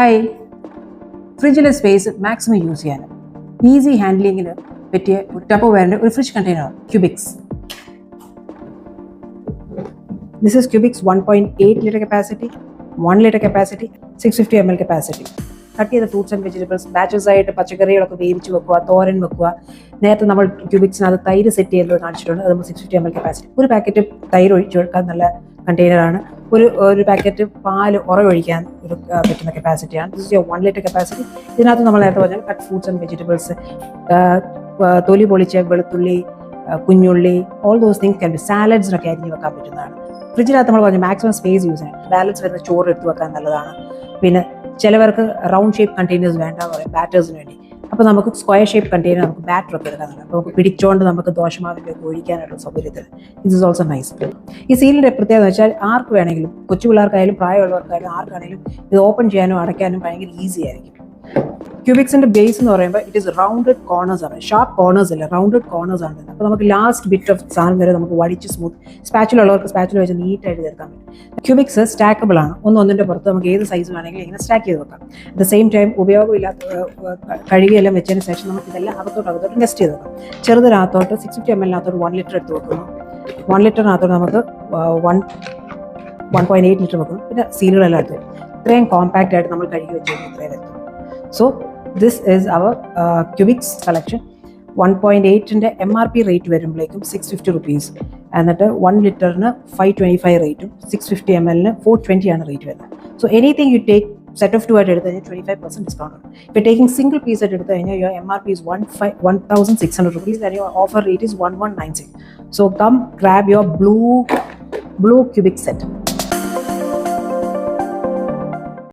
Hi ഫ്രിഡ്ജിലെ space maximum use ചെയ്യാൻ easy ഹാൻഡ്ലിങ്ങിന് പറ്റിയ ഒരു ടപ്പോ ഒരു fridge container Cubix this is Cubix one point eight litre capacity one litre capacity six fifty M L capacity cut ചെയ്ത fruits and vegetables batches ആയിട്ട് പച്ചക്കറികളൊക്കെ വേവിച്ച് വെക്കുക തോരൻ വെക്കുക. നേരത്തെ നമ്മൾ ക്യൂബിക്സിനകത്ത് തൈര് സെറ്റ് ചെയ്യുന്നത് കാണിച്ചിട്ടുണ്ട്. അത് six fifty M L capacity ഒരു പാക്കറ്റ് തൈര് ഒഴിച്ചു കൊടുക്കാൻ നല്ല കണ്ടെയ്നറാണ് ഒരു ഒരു പാക്കറ്റ് പാൽ ഉറവൊഴിക്കാൻ ഒരു പറ്റുന്ന കപ്പാസിറ്റിയാണ് വൺ ലിറ്റർ കപ്പാസിറ്റി ഇതിനകത്ത് നമ്മൾ നേരത്തെ പറഞ്ഞാൽ കട്ട് ഫ്രൂട്ട്സ് ആൻഡ് വെജിറ്റബിൾസ് തൊലി പൊളിച്ച വെളുത്തുള്ളി കുഞ്ഞുള്ളി all those things can be സാലഡ്സിനൊക്കെ അരിഞ്ഞ് വെക്കാൻ പറ്റുന്നതാണ്. ഫ്രിഡ്ജിനകത്ത് നമ്മൾ പറഞ്ഞു മാക്സിമം സ്പേസ് യൂസ് ചെയ്യണം. ബാലൻസ് വരുന്ന ചോറ് എടുത്ത് വെക്കാൻ നല്ലതാണ്. പിന്നെ ചിലവർക്ക് റൗണ്ട് ഷേപ്പ് കണ്ടെയ്നേഴ്സ് വേണ്ട പറയും. ബാറ്റേഴ്സിന് വേണ്ടി. അപ്പോൾ നമുക്ക് സ്ക്വയർ ഷേപ്പ് കണ്ടെയ്നർ നമുക്ക് ബാറ്റർ ഒക്കെ എടുക്കാൻ അപ്പോൾ നമുക്ക് പിടിച്ചോണ്ട് നമുക്ക് ദോഷമാവിന്റെ ഒക്കെ സൗകര്യത്തിൽ ഇത് ഇസ് ഓൾസോ നൈസ് ഈ സീലിന്റെ പ്രത്യേകത എന്ന് വെച്ചാൽ ആർക്ക് വേണമെങ്കിലും കൊച്ചു പിള്ളേർക്കായാലും പ്രായമുള്ളവർക്കായാലും ആർക്കാണെങ്കിലും ഇത് ഓപ്പൺ ചെയ്യാനും അടയ്ക്കാനും ഭയങ്കര ഈസി ആയിരിക്കും. ക്യൂബിക്സിന്റെ ബേസ് എന്ന് പറയുമ്പോൾ ഇറ്റ് ഇസ് റൗണ്ടഡ് കോർണേഴ്സ് ആണ്. ഷാർപ്പ് കോർണേഴ്സ് അല്ല? റൗണ്ടഡ് കോർണേഴ്സ് ആണ്. അപ്പോൾ നമുക്ക് ലാസ്റ്റ് ബിറ്റ് ഓഫ് സാധനം വരെ നമുക്ക് വടിച്ച് സ്മൂത്ത് സ്പാച്ചിലുള്ളവർക്ക് സ്പാച്ചിൽ വെച്ച് നീറ്റായിട്ട് തീർക്കാൻ പറ്റും. ക്യൂബിക്സ് സ്റ്റാക്കബിൾ ആണ്. ഒന്ന് ഒന്നിന്റെ പുറത്ത് നമുക്ക് ഏത് സൈസ് വേണമെങ്കിലും ഇങ്ങനെ സ്റ്റാക്ക് ചെയ്ത് വെക്കാം. അറ്റ് ദ സെയിം ടൈം ഉപയോഗമില്ലാത്ത കഴുകിയെല്ലാം വെച്ചതിന് ശേഷം നമുക്ക് ഇതെല്ലാം അകത്തോട്ട് അകത്തോട്ട് ഇൻവെസ്റ്റ് ചെയ്ത് വെക്കാം. ചെറുതിനകത്തോട്ട് സിക്സ് ഫിഫ്റ്റി എം എല്ലിനകത്തോട്ട് വൺ ലിറ്റർ എടുത്ത് വെക്കുന്നു. വൺ ലിറ്ററിനകത്തോട്ട് നമുക്ക് one one point eight litre വെക്കുന്നു. പിന്നെ സീലുകളെല്ലാം എടുത്ത്. ഇത്രയും കോമ്പാക്റ്റ് ആയിട്ട് നമ്മൾ കഴുകി വെച്ചു ഇത്രയും എത്തും so this is our Cubix collection one point എയ്റ്റിന്റെ M R P rate വരുമ്പോഴേക്കും സിക്സ് ഫിഫ്റ്റി റുപ്പീസ് എന്നിട്ട് വൺ ലിറ്ററിന് ഫൈവ് ട്വന്റി ഫൈവ് റേറ്റും സിക്സ് ഫിഫ്റ്റി എം എല്ലിന് ഫോർ ട്വന്റി ആണ് റേറ്റ് വരുന്നത്. So anything you take set of two ആയിട്ട് എടുത്ത് കഴിഞ്ഞാൽ ട്വന്റി ഫൈവ് പെർസെന്റ് ഡിസ്കൗണ്ട് ഉണ്ട് ഇപ്പോൾ ടേക്കിംഗ് സിംഗിൾ പീസ് എടുത്ത് കഴിഞ്ഞാൽ your M R P is one five one thousand six hundred rupees and your offer rate is one one nine six so come grab your blue blue cubic set